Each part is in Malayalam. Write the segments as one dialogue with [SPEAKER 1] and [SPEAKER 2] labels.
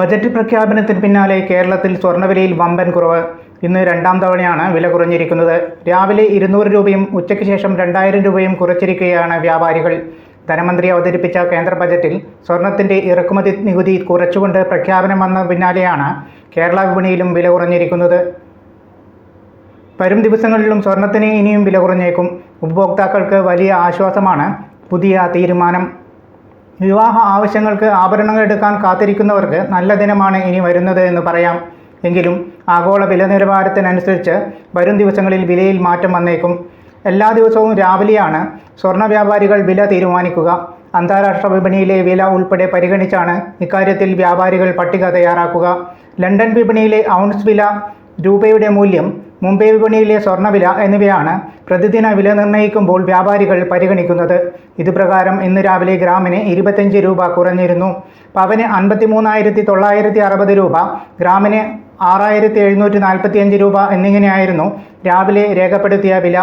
[SPEAKER 1] ബജറ്റ് പ്രഖ്യാപനത്തിന് പിന്നാലെ കേരളത്തിൽ സ്വർണവിലയിൽ വമ്പൻ കുറവ്. ഇന്ന് രണ്ടാം തവണയാണ് വില കുറഞ്ഞിരിക്കുന്നത്. രാവിലെ ഇരുന്നൂറ് രൂപയും ഉച്ചയ്ക്ക് ശേഷം രണ്ടായിരം രൂപയും കുറച്ചിരിക്കുകയാണ് വ്യാപാരികൾ. ധനമന്ത്രി അവതരിപ്പിച്ച കേന്ദ്ര ബജറ്റിൽ സ്വർണത്തിന്റെ ഇറക്കുമതി നികുതി കുറച്ചുകൊണ്ട് പ്രഖ്യാപനം വന്ന പിന്നാലെയാണ് കേരള വിപണിയിലും വില കുറഞ്ഞിരിക്കുന്നത്. വരും ദിവസങ്ങളിലും സ്വർണത്തിന് ഇനിയും വില കുറഞ്ഞേക്കും. ഉപഭോക്താക്കൾക്ക് വലിയ ആശ്വാസമാണ് പുതിയ തീരുമാനം. വിവാഹ ആവശ്യങ്ങൾക്ക് ആഭരണങ്ങൾ എടുക്കാൻ കാത്തിരിക്കുന്നവർക്ക് നല്ല ദിനമാണ് ഇനി വരുന്നത് എന്ന് പറയാം. എങ്കിലും ആഗോള വില നിലവാരത്തിനനുസരിച്ച് വരും ദിവസങ്ങളിൽ വിലയിൽ മാറ്റം വന്നേക്കും. എല്ലാ ദിവസവും രാവിലെയാണ് സ്വർണ വ്യാപാരികൾ വില തീരുമാനിക്കുക. അന്താരാഷ്ട്ര വിപണിയിലെ വില ഉൾപ്പെടെ പരിഗണിച്ചാണ് ഇക്കാര്യത്തിൽ വ്യാപാരികൾ പട്ടിക തയ്യാറാക്കുക. ലണ്ടൻ വിപണിയിലെ ഔൺസ് വില രൂപയുടെ മൂല്യം മുംബൈ വിപണിയിലെ സ്വർണവില എന്നിവയാണ് പ്രതിദിന വില നിർണയിക്കുമ്പോൾ വ്യാപാരികൾ പരിഗണിക്കുന്നത്. ഇതുപ്രകാരം ഇന്ന് രാവിലെ ഗ്രാമിന് ഇരുപത്തഞ്ച് രൂപ കുറഞ്ഞിരുന്നു. പവന് അൻപത്തി തൊള്ളായിരത്തി അറുപത് രൂപ ഗ്രാമിന് ആറായിരത്തി എഴുന്നൂറ്റി നാൽപ്പത്തിയഞ്ച് രൂപ എന്നിങ്ങനെയായിരുന്നു രാവിലെ രേഖപ്പെടുത്തിയ വില.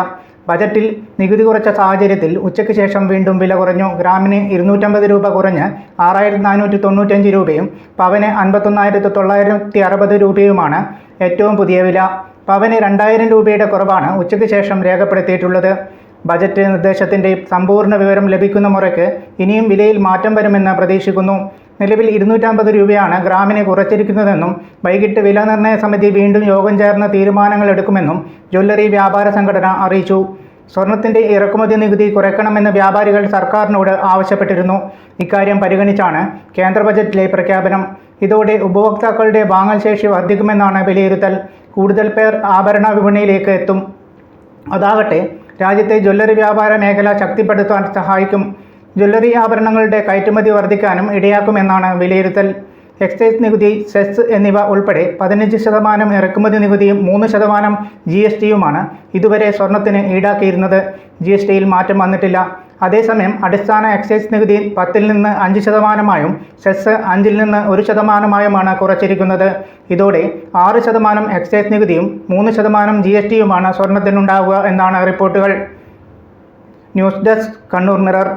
[SPEAKER 1] ബജറ്റിൽ നികുതി കുറച്ച സാഹചര്യത്തിൽ ഉച്ചയ്ക്ക് ശേഷം വീണ്ടും വില കുറഞ്ഞു. ഗ്രാമിന് ഇരുന്നൂറ്റമ്പത് രൂപ കുറഞ്ഞ് ആറായിരത്തി നാനൂറ്റി തൊണ്ണൂറ്റഞ്ച് രൂപയും പവന് അൻപത്തൊന്നായിരത്തി തൊള്ളായിരത്തി അറുപത് രൂപയുമാണ് ഏറ്റവും പുതിയ വില. പവന് രണ്ടായിരം രൂപയുടെ കുറവാണ് ഉച്ചയ്ക്ക് ശേഷം രേഖപ്പെടുത്തിയിട്ടുള്ളത്. ബജറ്റ് നിർദ്ദേശത്തിന്റെ സമ്പൂർണ വിവരം ലഭിക്കുന്ന മുറയ്ക്ക് ഇനിയും വിലയിൽ മാറ്റം വരുമെന്ന് പ്രതീക്ഷിക്കുന്നു. നിലവിൽ ഇരുന്നൂറ്റമ്പത് രൂപയാണ് ഗ്രാമിനെ കുറച്ചിരിക്കുന്നതെന്നും വൈകിട്ട് വില നിർണയ സമിതി വീണ്ടും യോഗം ചേർന്ന് തീരുമാനങ്ങൾ എടുക്കുമെന്നും ജ്വല്ലറി വ്യാപാര സംഘടന അറിയിച്ചു. സ്വർണത്തിന്റെ ഇറക്കുമതി നികുതി കുറയ്ക്കണമെന്ന് വ്യാപാരികൾ സർക്കാരിനോട് ആവശ്യപ്പെട്ടിരുന്നു. ഇക്കാര്യം പരിഗണിച്ചാണ് കേന്ദ്ര ബജറ്റിലെ പ്രഖ്യാപനം. ഇതോടെ ഉപഭോക്താക്കളുടെ വാങ്ങൽ ശേഷി വർദ്ധിക്കുമെന്നാണ് വിലയിരുത്തൽ. കൂടുതൽ പേർ ആഭരണ വിപണിയിലേക്ക് എത്തും. അതാകട്ടെ രാജ്യത്തെ ജ്വല്ലറി വ്യാപാര മേഖല ശക്തിപ്പെടുത്താൻ സഹായിക്കും. ജ്വല്ലറി ആഭരണങ്ങളുടെ കയറ്റുമതി വർദ്ധിക്കാനും ഇടയാക്കുമെന്നാണ് വിലയിരുത്തൽ. എക്സൈസ് നികുതി സെസ് എന്നിവ ഉൾപ്പെടെ പതിനഞ്ച് ശതമാനം ഇറക്കുമതി നികുതിയും മൂന്ന് ശതമാനം ജി എസ് ടിയുമാണ് ഇതുവരെ സ്വർണത്തിന് ഈടാക്കിയിരുന്നത്. ജി എസ് ടിയിൽ മാറ്റം വന്നിട്ടില്ല. അതേസമയം അടിസ്ഥാന എക്സൈസ് നികുതി പത്തിൽ നിന്ന് അഞ്ച് ശതമാനമായും സെസ് അഞ്ചിൽ നിന്ന് ഒരു ശതമാനമായുമാണ് കുറച്ചിരിക്കുന്നത്. ഇതോടെ ആറ് ശതമാനം എക്സൈസ് നികുതിയും മൂന്ന് ശതമാനം ജി എസ് ടിയുമാണ് സ്വർണത്തിനുണ്ടാവുക എന്നാണ് റിപ്പോർട്ടുകൾ. News desk Kannur mirror.